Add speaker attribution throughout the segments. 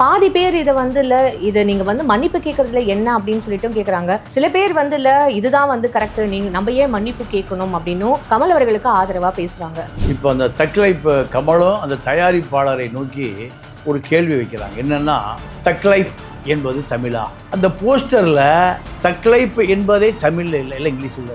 Speaker 1: பாதி பேர் இதை வந்து இல்லை இதை நீங்கள் வந்து மன்னிப்பு கேட்கறதுல என்ன அப்படின்னு சொல்லிட்டும் கேட்குறாங்க சில பேர் வந்து இல்லை இதுதான் வந்து கரெக்ட் நீங்க நம்ம ஏன் மன்னிப்பு கேட்கணும் அப்படின்னும் கமல் அவர்களுக்கு ஆதரவாக பேசுகிறாங்க
Speaker 2: இப்போ அந்த தக்லைஃப் கமலும் அந்த தயாரிப்பாளரை நோக்கி ஒரு கேள்வி வைக்கிறாங்க. என்னன்னா தக்லைஃப் என்பது தமிழா? அந்த போஸ்டரில் தக்லைஃப் என்பதே தமிழில் இல்லை இல்லை இங்கிலீஷில்.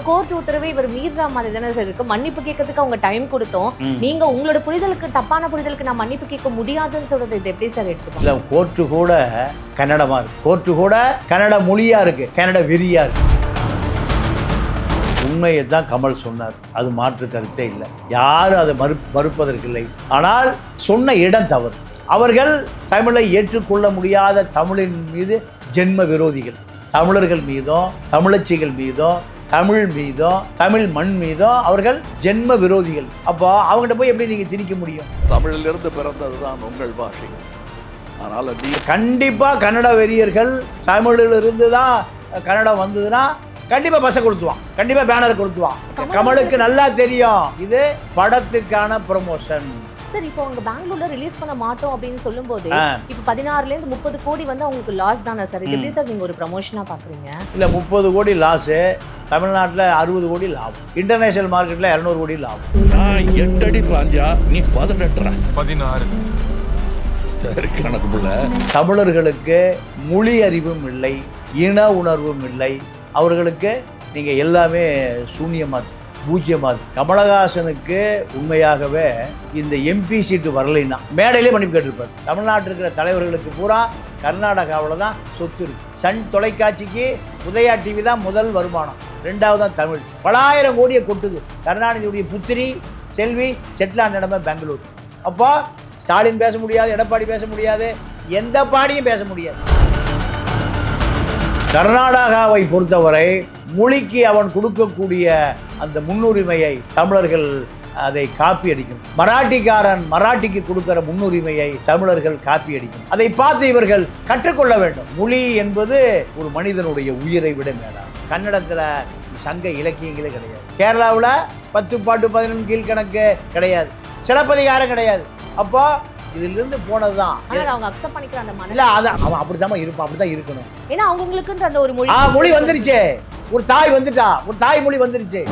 Speaker 1: இப்ப கோர்ட் உத்தரவு இவர் மீறா மாதிரி தானே சார் இருக்கு. மன்னிப்பு கேட்கறதுக்கு அவங்க டைம் கொடுத்தோம். நீங்க உங்களோட புரிதலுக்கு தப்பான புரிதலுக்கு நான் மன்னிப்பு கேட்க முடியாதுன்னு சொல்றது இது எப்படி சார் எடுத்துக்கணும்?
Speaker 2: இல்லை கோர்ட்டு கூட கன்னடமாக இருக்கு. கோர்ட்டு கூட கன்னட மொழியாக இருக்கு. கன்னட வெறியாக இருக்கு. உண்மையை தான் கமல் சொன்னார். அது மாற்று கருத்தே இல்லை. யாரும் அதை மறு மறுப்பதற்கில்லை. ஆனால் சொன்ன இடம் தவறு. அவர்கள் தமிழை ஏற்றுக்கொள்ள முடியாத தமிழின் மீது ஜென்ம விரோதிகள். தமிழர்கள் மீதும் தமிழச்சிகள் மீதும் தமிழ் மீதும் தமிழ் மண் மீதும் அவர்கள் ஜென்ம விரோதிகள். அப்போ அவங்ககிட்ட போய் எப்படி நீங்கள் திணிக்க முடியும்?
Speaker 3: தமிழிலிருந்து பிறந்ததுதான் உங்கள் பாஷை. ஆனால் நீ
Speaker 2: கண்டிப்பா கன்னட வெறியர்கள் தமிழிலிருந்து தான் கன்னடம் வந்ததுன்னா கண்டிப்பா பசை கொளுத்துவான். கண்டிப்பா பேனர் கொளுத்துவான். கமலுக்கு நல்லா தெரியும். இது படத்துக்கான ப்ரொமோஷன்
Speaker 1: சார் இப்போ அவங்க பெங்களூர்ல ரிலீஸ் பண்ண மாட்டோம் அப்படின்னு சொல்லும்போது
Speaker 2: ஆ.
Speaker 1: இப்ப பதினாறுல இருந்து முப்பது கோடி வந்து அவங்களுக்கு லாஸ் தானே சார்? இது எப்படி சார் நீங்க ஒரு ப்ரமோஷனா பாக்குறீங்க?
Speaker 2: இல்ல முப்பது கோடி லாஸு தமிழ்நாட்டில் அறுபது கோடி லாபம். இன்டர்நேஷனல் மார்க்கெட்டில் இரநூறு கோடி லாபம்.
Speaker 3: நான் எட்டடி பாஞ்சா நீ பதினெட்டுற
Speaker 4: பதினாறு.
Speaker 3: சரி கணக்கு பிள்ளை.
Speaker 2: தமிழர்களுக்கு மொழி அறிவும் இல்லை இன உணர்வும் இல்லை. அவர்களுக்கு நீங்கள் எல்லாமே சூன்யமாக பூஜ்யமாக கமலஹாசனுக்கு உண்மையாகவே இந்த எம்பி சீட்டு வரலைன்னா மேடையிலே மன்னிப்பு கேட்டிருப்பார். தமிழ்நாட்டில் இருக்கிற தலைவர்களுக்கு பூரா கர்நாடகாவில் தான் சொத்து இருக்கு. சன் தொலைக்காட்சிக்கு உதயா டிவி தான் முதல் வருமானம். ரெண்டாவது தான் தமிழ். பலாயிரம் கோடியை கொட்டுது. கருணாநிதியுடைய புத்திரி செல்வி செட்டிலான இடமே பெங்களூர். அப்போ ஸ்டாலின் பேச முடியாது எடப்பாடி பேச முடியாது எந்த பாடியும் பேச முடியாது. கர்நாடகாவை பொறுத்தவரை மொழிக்கு அவன் கொடுக்கக்கூடிய அந்த முன்னுரிமையை தமிழர்கள் அதை காப்பி அடிக்கும். மராட்டிக்காரன் மராட்டிக்கு கொடுக்கிற முன்னுரிமையை தமிழர்கள் காப்பி அடிக்கும். அதை பார்த்து இவர்கள் கற்றுக்கொள்ள வேண்டும். மொழி என்பது ஒரு மனிதனுடைய உயிரை விட மேலாம் கன்னடத்தில் சங்க இலக்கியங்களே கிடையாது. கேரளாவில் பத்து பாட்டு பதினொன்று கீழ்கணக்கு கிடையாது. சிலப்பதிகாரம் கிடையாது. அப்போ இதிலிருந்து போனது தான்
Speaker 1: அவங்க அக்செப்ட் பண்ணிக்கிற அந்த மன
Speaker 2: இல்லை அதான் அவன் அப்படித்தாம்மா இருப்பான். அப்படிதான் இருக்கணும்.
Speaker 1: ஏன்னா அவங்களுக்குன்ற அந்த ஒரு மொழி
Speaker 2: மொழி வந்துருச்சே. ஒரு தாய் வந்துட்டா ஒரு தாய் மொழி வந்துருச்சு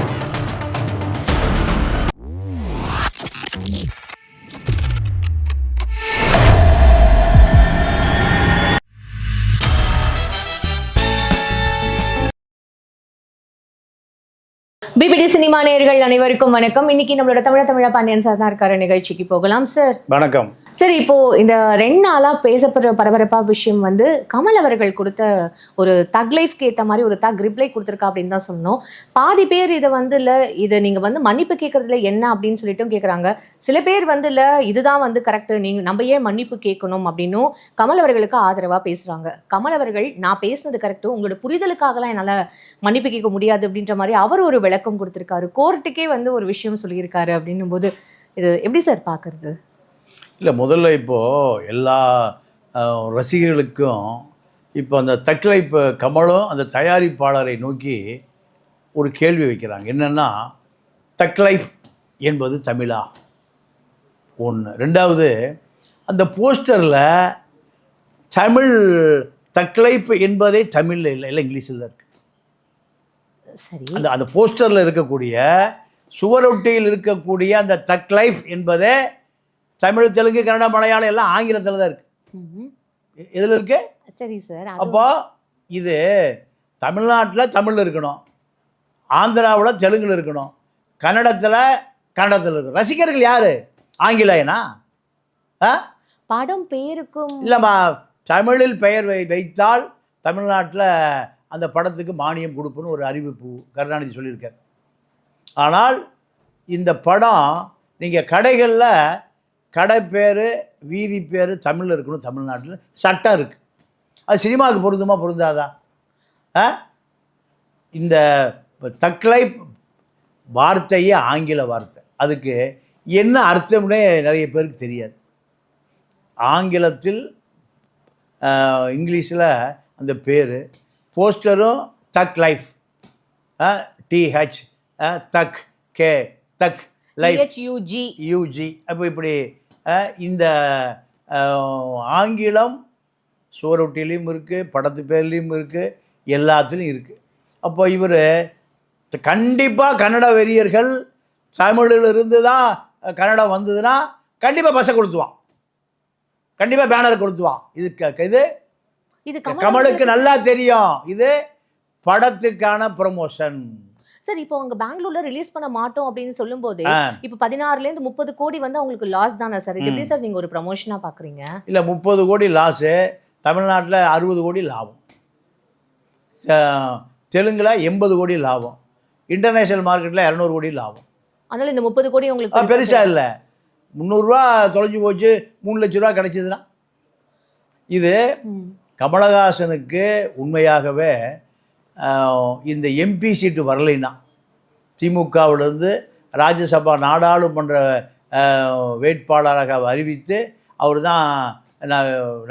Speaker 1: பிபிடி சினிமா நேயர்கள் அனைவருக்கும் வணக்கம். இன்னைக்கு நம்மளோட தமிழ தமிழ பாண்டியன் சார் தான் இருக்காரு. நிகழ்ச்சிக்கு போகலாம் சார்.
Speaker 2: வணக்கம்.
Speaker 1: சரி இப்போ இந்த ரெண்டு நாளா பேசப்படுற பரபரப்பா விஷயம் வந்து கமல் அவர்கள் கொடுத்த ஒரு தக் லைஃப்க்கு ஏத்த மாதிரி ஒரு தக் ரிப்ளை கொடுத்துருக்கா அப்படின்னு தான் சொன்னோம். பாதி பேர் இதை வந்து இல்ல இதை நீங்க வந்து மன்னிப்பு கேட்கறதுல என்ன அப்படின்னு சொல்லிட்டும் கேக்குறாங்க. சில பேர் வந்து இல்ல இதுதான் வந்து கரெக்ட் நீங்க நம்ம ஏன் மன்னிப்பு கேட்கணும் அப்படின்னும் கமல் அவர்களுக்கு ஆதரவா பேசுறாங்க. கமல் அவர்கள் நான் பேசுனது கரெக்ட் உங்களோட புரிதலுக்காகலாம் என்னால மன்னிப்பு கேட்க முடியாது அப்படின்ற மாதிரி அவர் ஒரு விளக்கம் கொடுத்துருக்காரு. கோர்ட்டுக்கே வந்து ஒரு விஷயம் சொல்லியிருக்காரு அப்படின்னும் போது இது எப்படி சார் பாக்குறது?
Speaker 2: இல்லை முதல்ல இப்போது எல்லா ரசிகர்களுக்கும் இப்போ அந்த தக்கிலை இப்போ கமலும் அந்த தயாரிப்பாளரை நோக்கி ஒரு கேள்வி வைக்கிறாங்க. என்னென்னா தக்லைஃப் என்பது தமிழா? ஒன்று ரெண்டாவது அந்த போஸ்டரில் தமிழ் தக்லைஃப் என்பதே தமிழில் இல்லை இல்லை இங்கிலீஷில் தான் இருக்கு.
Speaker 1: சரி.
Speaker 2: அந்த அந்த போஸ்டரில் இருக்கக்கூடிய சுவரொட்டியில் இருக்கக்கூடிய அந்த தக் லைஃப் என்பதே தமிழ் தெலுங்கு கன்னடம் மலையாளம் எல்லாம் ஆங்கிலத்தில் தான் இருக்கு.
Speaker 1: ம்ஹும்.
Speaker 2: எ- எதுல இருக்கு?
Speaker 1: சரி சார்
Speaker 2: அப்போ இது தமிழ்நாட்டில் தமிழ் இருக்கணும் ஆந்திராவில் தெலுங்குல இருக்கணும் கன்னடத்தில் கன்னடத்தில் இருக்கணும். ரசிகர்கள் யார்? ஆங்கிலேயனா? ஆ?
Speaker 1: படம் பேருக்கும்
Speaker 2: இல்லைம்மா தமிழில் பெயர் வை வைத்தால் தமிழ்நாட்டில் அந்த படத்துக்கு மானியம் கொடுப்புன்னு ஒரு அறிவிப்பு கருணாநிதி சொல்லியிருக்கார். ஆனால் இந்த படம் நீங்கள் கடைகளில் கடை பேர் வீதி பேர் தமிழில் இருக்கணும் தமிழ்நாட்டில் சட்டம் இருக்குது அது சினிமாவுக்கு பொருந்துமா? பொருந்தாதா? ஆ? இந்த தக்லை வார்த்தையே ஆங்கில வார்த்தை. அதுக்கு என்ன அர்த்தம்னே நிறைய பேருக்கு தெரியாது. ஆங்கிலத்தில் இங்கிலீஷில் அந்த பேர் போஸ்டரும் thug life. TH thug K thug. Life
Speaker 1: PHUG
Speaker 2: UG அப்போ இப்படி இந்த ஆங்கிலம் சுவரொட்டிலையும் இருக்குது படத்து பேர்லேயும் இருக்குது எல்லாத்துலேயும் இருக்குது அப்போ இவர் கண்டிப்பாக கன்னட வெறியர்கள் தமிழில் இருந்து தான் கன்னடம் வந்ததுன்னா கண்டிப்பாக பஸ்ஸை கொளுத்துவான். கண்டிப்பாக பேனர் கொளுத்துவான். இது இது
Speaker 1: இது
Speaker 2: கமலுக்கு நல்லா தெரியும். இது படத்துக்கான ப்ரமோஷன்
Speaker 1: சார் இப்போ அவங்க பெங்களூர்ல ரிலீஸ் பண்ண மாட்டோம் அப்படின்னு சொல்லும் போதே இப்போ பதினாறுல இருந்து முப்பது கோடி வந்து அவங்களுக்கு லாஸ் தானே சார் இது எப்படி சார் நீங்க ஒரு ப்ரமோஷனா பாக்குறீங்க?
Speaker 2: இல்லை முப்பது கோடி லாஸு தமிழ்நாட்டில் அறுபது கோடி லாபம். தெலுங்குல எண்பது கோடி லாபம். இன்டர்நேஷ்னல் மார்க்கெட்டில் இரநூறு கோடி லாபம்.
Speaker 1: அதனால இந்த முப்பது கோடி உங்களுக்கு
Speaker 2: பெருசா இல்லை. முந்நூறுரூவா தொலைஞ்சு போச்சு மூணு லட்ச ரூபா கிடைச்சதுன்னா. இது. கமலஹாசனுக்கு உண்மையாகவே இந்த எம்பி சீட்டு வரலைன்னா திமுகவிலிருந்து ராஜ்யசபா நாடாளுமன்ற வேட்பாளராக அறிவித்து அவர் தான்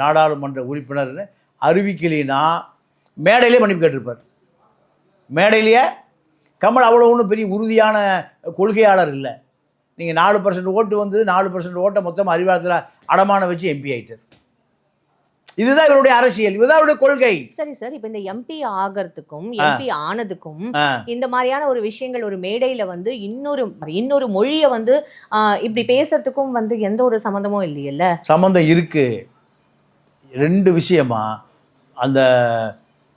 Speaker 2: நாடாளுமன்ற உறுப்பினர்னு அறிவிக்கலைன்னா மேடையிலே மன்னிப்பு கேட்டிருப்பார். மேடையிலேயே? கமல் அவ்வளோ ஒன்றும் பெரிய உறுதியான கொள்கையாளர் இல்லை. நீங்கள் நாலு பர்சன்ட் ஓட்டு வந்து நாலு பர்சன்ட் ஓட்டை மொத்தம் அறிவாளத்தில் அடமான வச்சு எம்பி ஆயிட்டார். இதுதான் இவருடைய அரசியல் இதுதான் இவருடைய கொள்கை.
Speaker 1: சரி சார் இப்போ இந்த எம்பி ஆகிறதுக்கும் எம்பி ஆனதுக்கும் இந்த மாதிரியான ஒரு விஷயங்கள் ஒரு மேடையில வந்து இன்னொரு இன்னொரு மொழியை வந்து இப்படி பேசுறதுக்கும் வந்து எந்த ஒரு சம்மந்தமும் இல்லையல்ல?
Speaker 2: சம்மந்தம் இருக்கு. ரெண்டு விஷயமா அந்த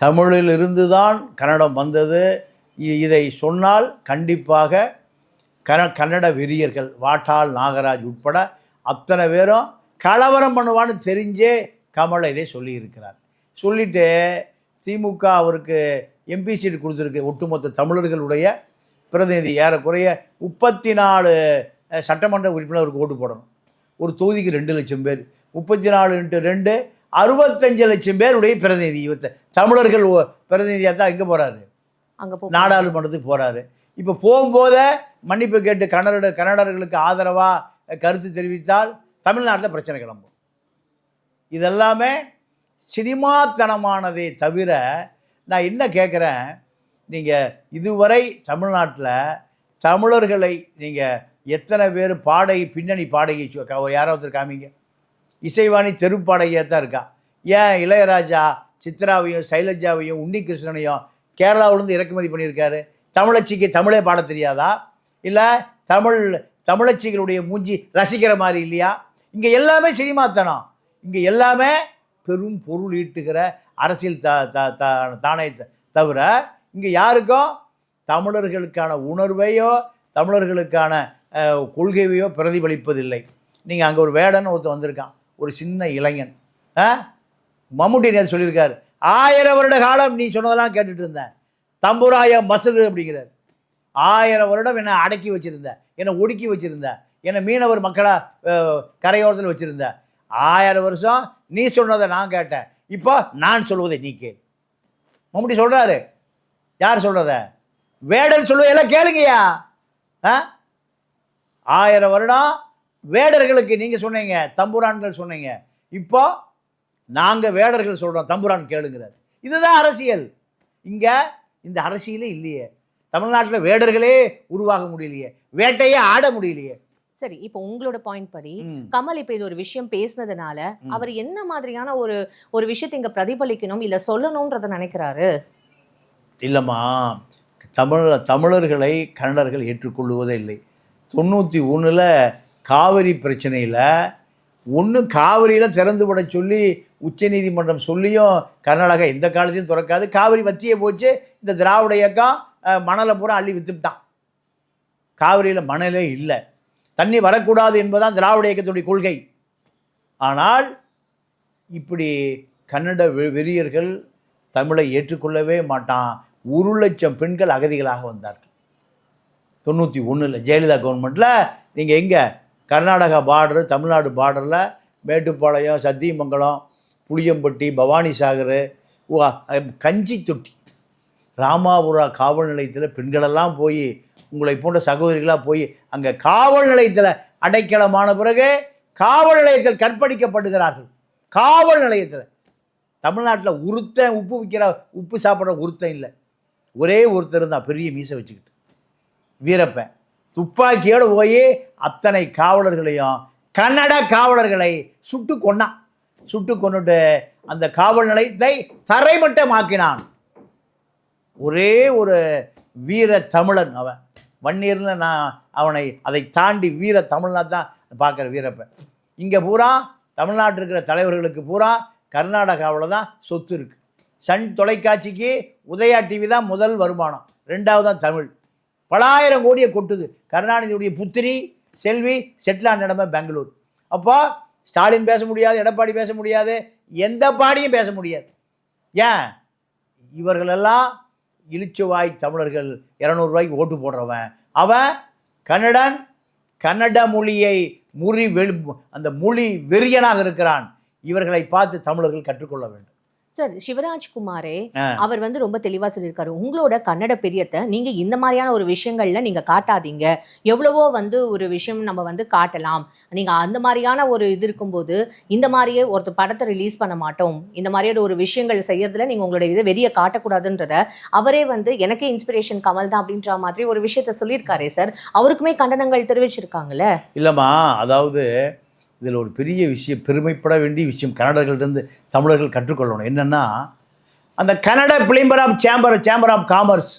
Speaker 2: தமிழில் இருந்து தான் கன்னடம் வந்தது. இதை சொன்னால் கண்டிப்பாக கன கன்னட வெறியர்கள் வாட்டாள் நாகராஜ் உட்பட அத்தனை பேரும் கலவரம் பண்ணுவான்னு தெரிஞ்சே கமலை இதை சொல்லியிருக்கிறார். சொல்லிட்டு திமுக அவருக்கு எம்பி சீட் கொடுத்துருக்கு. ஒட்டுமொத்த தமிழர்களுடைய பிரதிநிதி. ஏறக்குறைய முப்பத்தி நாலு சட்டமன்ற உறுப்பினருக்கு ஓட்டு போடணும். ஒரு தொகுதிக்கு ரெண்டு லட்சம் பேர். முப்பத்தி நாலு இன்ட்டு ரெண்டு அறுபத்தஞ்சு லட்சம் பேருடைய பிரதிநிதி. இவத்த தமிழர்கள் பிரதிநிதியாக தான் எங்கே போகிறாரு
Speaker 1: அங்க
Speaker 2: நாடாளுமன்றத்துக்கு போகிறாரு இப்போ போகும்போதே மன்னிப்பு கேட்டு கன்னட கன்னடர்களுக்கு ஆதரவாக கருத்து தெரிவித்தால் தமிழ்நாட்டில் பிரச்சனை கிளம்பும். இதெல்லாமே சினிமாத்தனமானதே தவிர நான் என்ன கேட்குறேன் நீங்கள் இதுவரை தமிழ்நாட்டில் தமிழர்களை நீங்கள் எத்தனை பேர் பாடகி பின்னணி பாடகி சு- யாரோ ஒருத்தர் காமிங்க. இசைவாணி தெரு பாடகியாக தான் இருக்கா. ஏன் இளையராஜா சித்ராவையும் சைலஜாவையும் உன்னிகிருஷ்ணனையும் கேரளாவிலேருந்து இறக்குமதி பண்ணியிருக்காரு? தமிழச்சிக்கு தமிழே பாட தெரியாதா? இல்லை தமிழ் தமிழச்சிகளுடைய மூஞ்சி ரசிக்கிற மாதிரி இல்லையா? இங்கே எல்லாமே சினிமாத்தனம். இங்கே எல்லாமே பெரும் பொருள் ஈட்டுகிற அரசியல் த த த- தானே த- தவிர இங்கே யாருக்கும் தமிழர்களுக்கான உணர்வையோ தமிழர்களுக்கான கொள்கையோ பிரதிபலிப்பதில்லை. நீங்கள் அங்கே ஒரு வேடன்னு ஒருத்தன் வந்திருக்கான். ஒரு சின்ன இளைஞன். மம்முட்டி நேற்று சொல்லியிருக்காரு. ஆயிரம் வருட காலம் நீ சொன்னதெல்லாம் கேட்டுட்டு இருந்தேன் தம்புராய மசுகு அப்படிங்கிறார். ஆயிரம் வருடம் என்னை அடக்கி வச்சுருந்தேன் என்னை ஒடுக்கி வச்சுருந்தேன் என்னை மீனவர் மக்களாக கரையோரத்தில் வச்சுருந்தேன் ஆயிரம் வருஷம் நீ சொன்னதை நான் கேட்டேன். இப்போ நான் சொல்வதை நீ கேள். மம்முட்டி சொல்கிறாரு யார் சொல்கிறத வேடன் சொல்லுவ எல்லாம் கேளுங்கய்யா. ஆ? ஆயிரம் வருடம் வேடர்களுக்கு நீங்கள் சொன்னீங்க தம்புரான்கள் சொன்னீங்க. இப்போ நாங்கள் வேடர்கள் சொல்கிறோம் தம்புரான் கேளுங்கிறார். இதுதான் அரசியல். இங்கே இந்த அரசியலே இல்லையே. தமிழ்நாட்டில் வேடர்களே உருவாக முடியலையே. வேட்டையே ஆட முடியலையே.
Speaker 1: சரி இப்போ உங்களோட பாயிண்ட் படி. கமல் இப்ப இது ஒரு விஷயம் பேசினதுனால. அவர் என்ன மாதிரியான ஒரு ஒரு விஷயத்தை இங்க பிரதிபலிக்கணும் இல்ல சொல்லணும்ன்றத நினைக்கிறாரு?
Speaker 2: இல்லைம்மா தமிழ் தமிழர்களை கன்னடர்கள் ஏற்றுக்கொள்வதே இல்லை. தொண்ணூற்றி ஒன்றில் காவிரி பிரச்சனையில் ஒன்று காவிரியில் திறந்து விட சொல்லி உச்சநீதிமன்றம் சொல்லியும் கர்நாடகா எந்த காலத்தையும் திறக்காது. காவிரி வத்தியே போச்சு இந்த திராவிட இயக்கம் மணலை பூரா அள்ளி வித்துட்டான். காவிரியில் மணலே இல்லை. தண்ணி வரக்கூடாது என்பதுதான் திராவிட இயக்கத்துடைய கொள்கை. ஆனால் இப்படி கன்னட வெ- வெறியர்கள் தமிழை ஏற்றுக்கொள்ளவே மாட்டான். ஒரு லட்சம் பெண்கள் அகதிகளாக வந்தார்கள். தொண்ணூற்றி ஒன்றில் ஜெயலலிதா கவர்மெண்ட்டில் நீங்கள் எங்கே? கர்நாடகா பார்டரு தமிழ்நாடு பார்டரில் மேட்டுப்பாளையம் சத்தியமங்கலம் புளியம்பட்டி பவானி சாகர் கஞ்சி தொட்டி. ராமாபுரா காவல் நிலையத்தில் பெண்களெல்லாம் போய் உங்களை போன்ற சகோதரிகளாக போய் அங்கே காவல் நிலையத்தில் அடைக்கலமான பிறகு காவல் நிலையத்தில் கற்பழிக்கப்படுகிறார்கள். காவல் நிலையத்தில். தமிழ்நாட்டில் உருத்தன் உப்பு விற்கிற உப்பு சாப்பிட்ற ஒருத்தன் இல்லை. ஒரே ஒருத்தர் தான் பெரிய மீசை வச்சுக்கிட்டு. வீரப்பன். துப்பாக்கியோடு போய் அத்தனை காவலர்களையும் கன்னட காவலர்களை சுட்டு கொன்னான் சுட்டு கொண்டுட்டு அந்த காவல் நிலையத்தை தரைமட்டமாக்கினான். ஒரே ஒரு வீர தமிழன் அவன். வன்னியரில் நான் அவனை அதை தாண்டி வீர தமிழ்நாடு தான் பார்க்குற வீரப்பன். இங்கே பூரா தமிழ்நாட்டில் இருக்கிற தலைவர்களுக்கு பூரா கர்நாடகாவில் தான் சொத்து இருக்குது சன் தொலைக்காட்சிக்கு உதயா டிவி தான் முதல் வருமானம். ரெண்டாவது தான் தமிழ். பலாயிரம் கோடியை கொட்டுது. கருணாநிதியுடைய புத்திரி செல்வி செட்டிலான இடமே பெங்களூர். அப்போ ஸ்டாலின் பேச முடியாது எடப்பாடி பேச முடியாது எந்த பாடியும் பேச முடியாது. ஏன்? இவர்களெல்லாம் இழிச்சுவாய் தமிழர்கள் இரநூறுவாய்க்கு ஓட்டு போடுறவன். அவன் கன்னடன் கன்னட மொழியை முறி வெளி அந்த மொழி வெறியனாக இருக்கிறான். இவர்களை பார்த்து தமிழர்கள் கற்றுக்கொள்ள வேண்டும்.
Speaker 1: சார் சிவராஜ் குமாரே
Speaker 2: ஆ.
Speaker 1: அவர் வந்து ரொம்ப தெளிவா சொல்லியிருக்காரு. உங்களோட கன்னட பெரியத்தை நீங்க இந்த மாதிரியான ஒரு விஷயங்கள்ல நீங்க காட்டாதீங்க. எவ்வளவோ வந்து ஒரு விஷயம் நம்ம வந்து காட்டலாம். நீங்க அந்த மாதிரியான ஒரு இது இருக்கும்போது இந்த மாதிரியே ஒருத்தர் படத்தை ரிலீஸ் பண்ண மாட்டோம். இந்த மாதிரியான ஒரு விஷயங்கள் செய்யறதுல நீங்க உங்களோட இதை வெறிய காட்டக்கூடாதுன்றத அவரே வந்து எனக்கே இன்ஸ்பிரேஷன் கமல் தான் அப்படின்ற மாதிரி ஒரு விஷயத்த சொல்லியிருக்காரே சார். அவருக்குமே கண்டனங்கள் தெரிவிச்சிருக்காங்கல்ல?
Speaker 2: இல்லைம்மா அதாவது இதில் ஒரு பெரிய விஷயம் பெருமைப்பட வேண்டிய விஷயம் கன்னடர்களிருந்து தமிழர்கள் கற்றுக்கொள்ளணும். என்னென்னா அந்த Kannada பிளிம்பர் of chamber chamber of commerce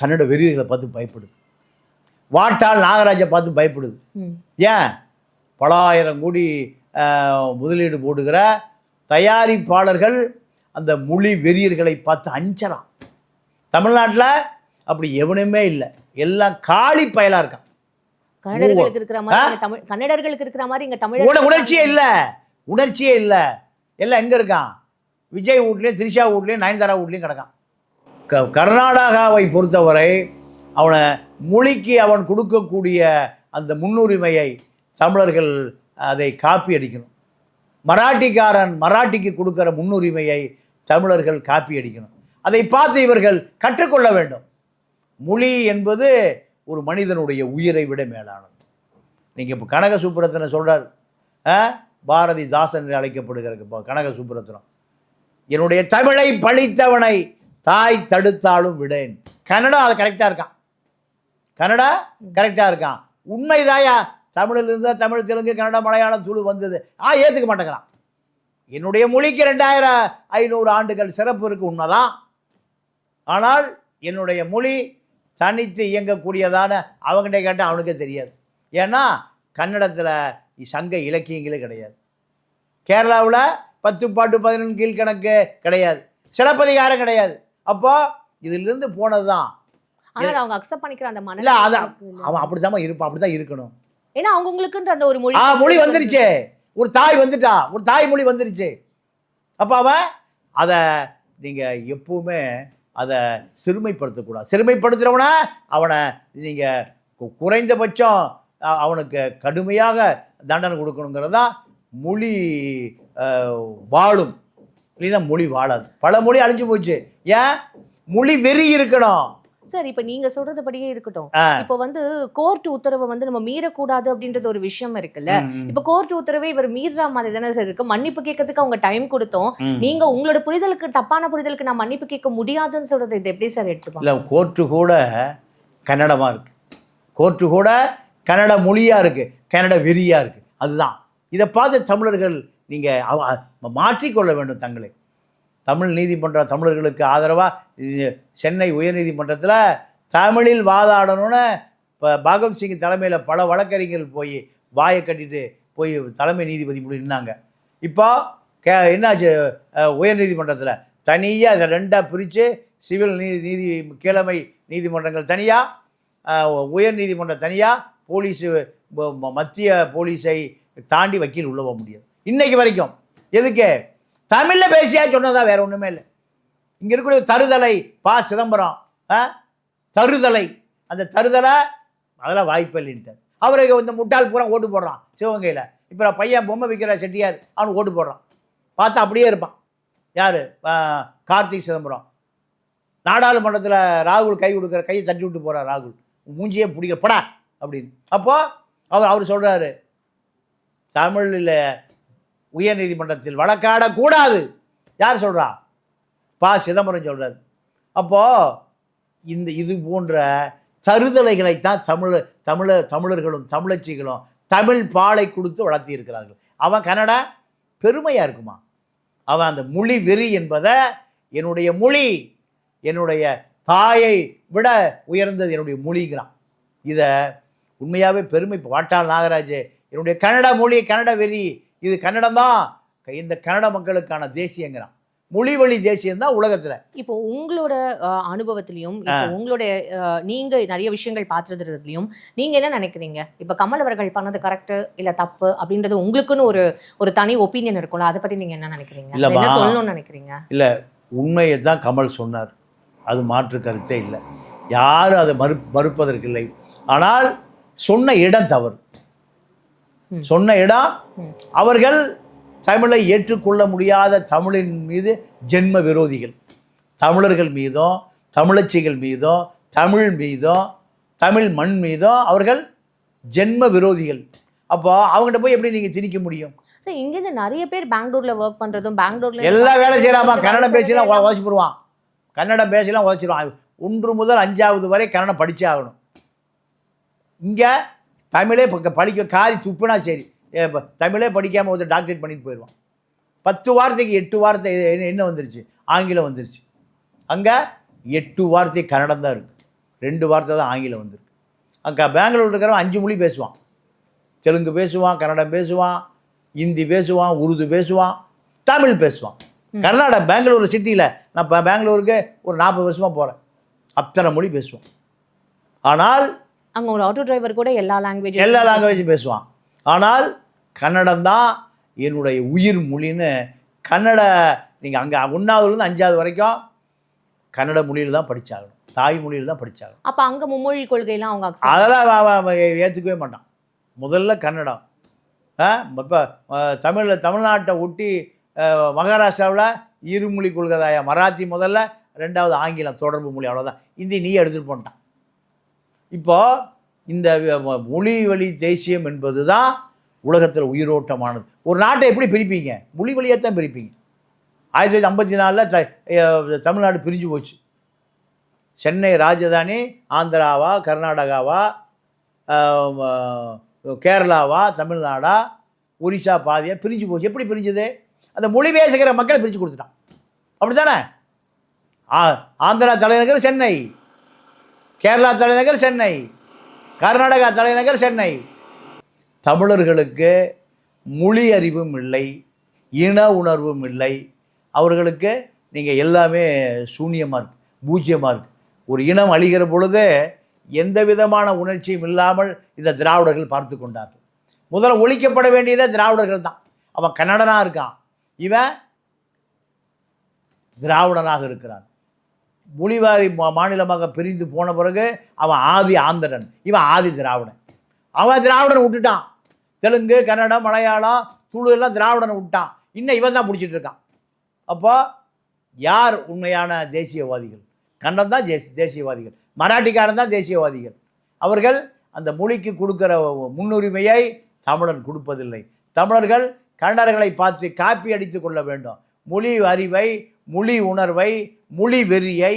Speaker 2: Kannada வெறியர்களை பார்த்து பயப்படுது. வாட்டாள் நாகராஜை பார்த்து பயப்படுது. ஏன்? பலாயிரம் கோடி ஆஹ், முதலீடு போடுகிற தயாரிப்பாளர்கள் அந்த மொழி வெறியர்களை பார்த்து அஞ்சலாம். தமிழ்நாட்டில் அப்படி எவனுமே இல்லை. எல்லாம் காளி பயலாக இருக்கான்.
Speaker 1: கன்னடர்களுக்கு இருக்கிற மாதிரி தமிழ் கன்னடர்களுக்கு இருக்கிற மாதிரி இங்க தமிழ்
Speaker 2: உணர்ச்சியே இல்லை. உணர்ச்சியே இல்லை. எல்லாம் எங்கே இருக்கான்? விஜய் வீட்லேயும் திரிஷா வீட்லேயும் நயன்தாரா வீட்லேயும் கிடக்கான். கர்நாடகாவை பொறுத்தவரை அவனை மொழிக்கு அவன் கொடுக்கக்கூடிய அந்த முன்னுரிமையை தமிழர்கள் அதை காப்பி அடிக்கணும். மராட்டிக்காரன் மராட்டிக்கு கொடுக்கிற முன்னுரிமையை தமிழர்கள் காப்பி அடிக்கணும். அதை பார்த்து இவர்கள் கற்றுக்கொள்ள வேண்டும். மொழி என்பது ஒரு மனிதனுடைய உயிரை விட மேலானது. நீங்கள் இப்போ கனக சுப்புரத்தனம் சொல்கிறார் பாரதிதாசன் என்று அழைக்கப்படுகிறது இப்போ கனக சுப்புரத்தனம் என்னுடைய தமிழை பழித்தவனை தாய் தடுத்தாலும் விடேன். கன்னடா அது கரெக்டாக இருக்கான். கன்னடா கரெக்டாக இருக்கான். உண்மைதாயா? தமிழில் இருந்தால் தமிழ் தெலுங்கு கன்னடா மலையாளம் துளு வந்தது. ஆ ஏற்றுக்க மாட்டேங்கிறான். என்னுடைய மொழிக்கு ரெண்டாயிரம் ஐநூறு ஆண்டுகள் சிறப்பு இருக்கு உண்மைதான். ஆனால் என்னுடைய மொழி தனித்து இயங்கக்கூடியதான அவங்ககிட்ட கேட்டால் அவனுக்கே தெரியாது. ஏன்னா கன்னடத்தில் சங்க இலக்கியங்களே கிடையாது. கேரளாவில் பத்து பாட்டு பதினொன்று கீழ்கணக்கு கிடையாது. சிலப்பதிகாரம் கிடையாது. அப்போ இதிலிருந்து போனது தான்
Speaker 1: அவங்க அக்செப்ட் பண்ணிக்கிற அந்த மன
Speaker 2: இல்ல, அதான். அவன் அப்படித்தாம்மா இருப்பான் அப்படி தான் இருக்கணும்.
Speaker 1: ஏன்னா அவங்கவுங்களுக்குன்ற அந்த ஒரு மொழி
Speaker 2: ஆ மொழி வந்துருச்சு. ஒரு தாய் வந்துட்டா ஒரு தாய் மொழி வந்துருச்சு. அப்போ அவன் அதை நீங்கள் எப்பவுமே அதை சிறுமைப்படுத்தக்கூடாது. சிறுமைப்படுத்துகிறவனா அவனை நீங்கள் குறைந்தபட்சம் அவனுக்கு கடுமையாக தண்டனை கொடுக்கணுங்கிறது தான் மொழி வாழும். இல்லைன்னா மொழி வாழாது. பல மொழி அழிஞ்சு போச்சு. ஏன்? மொழி வெறி இருக்கணும்.
Speaker 1: சார் இப்ப நீங்க சொல்றது படியே இருக்கட்டும். இப்ப வந்து கோர்ட் உத்தரவை வந்து நம்ம மீறக்கூடாது அப்படின்றது ஒரு விஷயம் இருக்குல்ல. இப்ப கோர்ட் உத்தரவை இவர் மீறுற மாதிரி தானே சார் இருக்கு. மன்னிப்பு கேட்கறதுக்கு அவங்க டைம் கொடுத்தோம். நீங்க உங்களோட புரிதலுக்கு தப்பான புரிதலுக்கு நான் மன்னிப்பு கேட்க முடியாதுன்னு சொல்றது இது எப்படி சார் எடுத்துப்பாங்க
Speaker 2: இல்லை கோர்ட்டு கூட கன்னடமாக இருக்குது கோர்ட்டு கூட கன்னட மொழியாக இருக்குது கன்னட வெறியாக இருக்குது அதுதான். இதை பார்த்து தமிழர்கள் நீங்கள் மாற்றிக்கொள்ள வேண்டும் தங்களை. தமிழ் நீதிமன்ற தமிழர்களுக்கு ஆதரவாக சென்னை உயர்நீதிமன்றத்தில் தமிழில் வாதாடணும்னு இப்போ பகத்சிங் தலைமையில் பல வழக்கறிஞர்கள் போய் வாயை கட்டிட்டு போய் தலைமை நீதிபதி முடி நின்னாங்க. இப்போ கே என்னாச்சு? உயர்நீதிமன்றத்தில் தனியாக இதை ரெண்டாக பிரித்து சிவில் நீதி நீதி கிழமை நீதிமன்றங்கள் தனியாக உயர் நீதிமன்றம் தனியாக போலீஸு மத்திய போலீஸை தாண்டி வக்கீல் உள்ள போக முடியாது. இன்றைக்கு வரைக்கும் எதுக்கு? தமிழில் பேசியா சொன்னதா வேற ஒன்றுமே இல்லை. இங்கே இருக்கக்கூடிய தருதலை பா. சிதம்பரம் ஆ? தருதலை. அந்த தருதலை அதெல்லாம் வாய்ப்பு இல்லைன்ட்டு அவருக்கு இந்த முட்டாள் பூரா ஓட்டு போடுறான் சிவகங்கையில். இப்போ நான் பையன் பொம்மை விற்கிற செட்டியார் அவனுக்கு ஓட்டு போடுறான். பார்த்தா அப்படியே இருப்பான். யார்? கார்த்திக் சிதம்பரம். நாடாளுமன்றத்தில் ராகுல் கை கொடுக்குற கையை தட்டி விட்டு போகிறார் ராகுல். மூஞ்சியே பிடிக்கப்படா அப்படின்னு. அப்போது அவர் அவர் சொல்கிறாரு தமிழில் உயர்நீதிமன்றத்தில் வழக்காடக்கூடாது. யார் சொல்கிறா பா. சிதம்பரம் சொல்கிறார் அப்போது இந்த இது போன்ற தருதலைகளைத்தான் தமிழ தமிழ தமிழர்களும் தமிழச்சிகளும் தமிழ் பாலை கொடுத்து வளர்த்தி இருக்கிறார்கள் அவன் கன்னடா பெருமையாக இருக்குமா? அவன் அந்த மொழி வெறி என்பதை என்னுடைய மொழி என்னுடைய தாயை விட உயர்ந்தது என்னுடைய மொழிங்கிறான். இதை உண்மையாகவே பெருமை. வாட்டாள் நாகராஜ் என்னுடைய கன்னட மொழி கன்னட வெறி இது கன்னடம் தான். இந்த கன்னட மக்களுக்கான தேசியங்கிறான். மொழி வழி தேசியம் தான் உலகத்தில்.
Speaker 1: இப்போ உங்களோட அனுபவத்திலையும் உங்களுடைய நீங்க நிறைய விஷயங்கள் பார்த்துறதுலையும் நீங்க என்ன நினைக்கிறீங்க? இப்போ கமல் அவர்கள் பண்ணது கரெக்ட் இல்ல தப்பு அப்படின்றது உங்களுக்குன்னு ஒரு ஒரு தனி ஒப்பீனியன் இருக்கும்ல அதை பத்தி நீங்க என்ன நினைக்கிறீங்க? என்ன. சொல்லணும்னு நினைக்கிறீங்க?
Speaker 2: உண்மையை தான் கமல் சொன்னார். அது மாற்று கருத்தே இல்லை. யாரும் அதை மறு மறுப்பதற்கில்லை. ஆனால் சொன்ன இடம் தவறு. சொன்ன இடம். அவர்கள் தமிழை ஏற்றுக்கொள்ள முடியாத தமிழின் மீது ஜென்ம விரோதிகள். தமிழர்கள் மீதும் தமிழச்சிகள் மீதும் தமிழ் மீதும் தமிழ் மண் மீதும் அவர்கள் ஜென்ம விரோதிகள். அப்போ அவங்ககிட்ட போய் எப்படி நீங்கள் திணிக்க முடியும்?
Speaker 1: இங்கேருந்து நிறைய பேர் பெங்களூர்ல ஒர்க் பண்றதும் பெங்களூர்ல
Speaker 2: எல்லா வேலை செய்யலாமா கன்னடம் பேசிலாம் உதச்சி போடுவான் கன்னடம் பேசலாம் உதச்சிடுவான் ஒன்று முதல் அஞ்சாவது வரை கன்னடம் படிச்சே ஆகணும். இங்கே தமிழே ப- படிக்க காரி துப்புனா சரி. தமிழே படிக்காமல் ஒரு டாக்டரேட் பண்ணிட்டு போயிடுவான். பத்து வார்த்தைக்கு எட்டு வார்த்தை என்ன- வந்துருச்சு? ஆங்கிலம் வந்துருச்சு. அங்கே எட்டு வார்த்தை கன்னடம் தான் இருக்குது ரெண்டு வார்த்தை தான் ஆங்கிலம் வந்திருக்கு. அங்கே பெங்களூர் இருக்கிறவன் அஞ்சு மொழி பேசுவான். தெலுங்கு பேசுவான் கன்னடம் பேசுவான் ஹிந்தி பேசுவான் உருது பேசுவான் தமிழ் பேசுவான். கர்நாடகா பெங்களூர் சிட்டியில் நான் இப்போ பெங்களூருக்கு ஒரு நாற்பது வருஷமாக போகிறேன் அத்தனை மொழி பேசுவான் ஆனால்
Speaker 1: அங்க ஒரு ஆட்டோ டிரைவர் கூட எல்லா லாங்குவேஜ்
Speaker 2: எல்லா லாங்குவேஜும் பேசுவான். ஆனால் கன்னடம் தான் என்னுடைய உயிர் மொழின்னு கன்னட நீங்கள் அங்கே ஒன்றாவதுலேருந்து அஞ்சாவது வரைக்கும் கன்னட மொழியில் தான் படித்தாகணும் தாய் மொழியில் தான் படித்தாகணும்
Speaker 1: அப்ப அங்க மும்மொழி கொள்கையெல்லாம் அவங்க
Speaker 2: அதெல்லாம் ஏற்றுக்கவே மாட்டான். முதல்ல கன்னடம். இப்போ தமிழில் தமிழ்நாட்டை ஒட்டி மகாராஷ்டிராவில் இருமொழி கொள்கதாயா மராத்தி முதல்ல ரெண்டாவது ஆங்கிலம் தொடர்பு மொழி அவ்வளோதான் இந்தி நீ எடுத்துகிட்டு போன்ட்டான். இப்போ இந்த மொழி வழி தேசியம் என்பது தான் உலகத்தில் உயிரோட்டமானது. ஒரு நாட்டை எப்படி பிரிப்பீங்க? மொழி வழியாக தான் பிரிப்பீங்க. ஆயிரத்தி தொள்ளாயிரத்தி ஐம்பத்தி நாலில் த தமிழ்நாடு பிரிஞ்சு போச்சு. சென்னை ராஜதானி ஆந்திராவா கர்நாடகாவா கேரளாவா தமிழ்நாடா ஒரிசா பாதியா பிரிஞ்சு போச்சு. எப்படி பிரிஞ்சுது? அந்த மொழி பேசுகிற மக்களை பிரித்து கொடுத்துட்டான். அப்படி தானே ஆந்திரா தலைநகர் சென்னை. கேரளா தலைநகர் சென்னை கர்நாடகா தலைநகர் சென்னை. தமிழர்களுக்கு மொழி அறிவும் இல்லை இன உணர்வும் இல்லை. அவர்களுக்கு நீங்கள் எல்லாமே சூன்யமாக இருக்கு பூஜ்யமாக இருக்கு ஒரு இனம் அழிகிற பொழுது எந்த விதமான உணர்ச்சியும் இல்லாமல் இந்த திராவிடர்கள் பார்த்து கொண்டார்கள். முதல்ல ஒழிக்கப்பட வேண்டியதே திராவிடர்கள் தான். அவன் கன்னடனாக இருக்கான். இவன் திராவிடனாக இருக்கிறான். மொழிவாரி மா- மாநிலமாக பிரிந்து போன பிறகு அவன் ஆதி ஆந்திரன். இவன் ஆதி திராவிடன். அவன் திராவிடன் விட்டுட்டான். தெலுங்கு கன்னடம் மலையாளம் துளு எல்லாம் திராவிடனை விட்டான். இன்னும் இவன் தான் பிடிச்சிட்டு இருக்கான். அப்போ யார் உண்மையான தேசியவாதிகள்? கன்னடம் தான் தேசி தேசியவாதிகள். மராட்டிக்காரன் தான் தேசியவாதிகள். அவர்கள் அந்த மொழிக்கு கொடுக்குற முன்னுரிமையை தமிழன் கொடுப்பதில்லை. தமிழர்கள் கன்னடர்களை பார்த்து காப்பி அடித்து கொள்ள வேண்டும். மொழி அறிவை மொழி உணர்வை மொழி வெறியை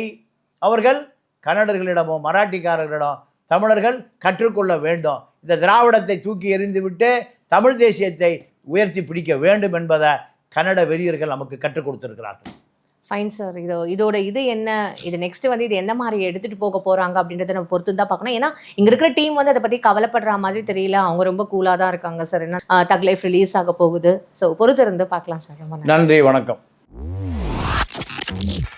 Speaker 2: அவர்கள் கன்னடர்களிடமோ மராட்டிக்காரர்களிடம் தமிழர்கள் கற்றுக்கொள்ள வேண்டும். இந்த திராவிடத்தை தூக்கி எறிந்துவிட்டு தமிழ் தேசியத்தை உயர்த்தி பிடிக்க வேண்டும் என்பதை கன்னட வெறியர்கள் நமக்கு கற்றுக் கொடுத்திருக்கிறார்கள்.
Speaker 1: ஃபைன் சார் இது இதோட இது என்ன? இது நெக்ஸ்ட் வந்து இது எந்த மாதிரி எடுத்துட்டு போக போறாங்க அப்படின்றத நம்ம பொறுத்து தான் பார்க்கணும். ஏன்னா இங்க இருக்கிற டீம் வந்து அதை பத்தி கவலைப்படுற மாதிரி தெரியல. அவங்க ரொம்ப கூலா தான் இருக்காங்க சார் என்ன தக் லைஃப் ரிலீஸ் ஆக போகுது. ஸோ பொறுத்து இருந்து பார்க்கலாம் சார் நன்றி
Speaker 2: வணக்கம். Thank you.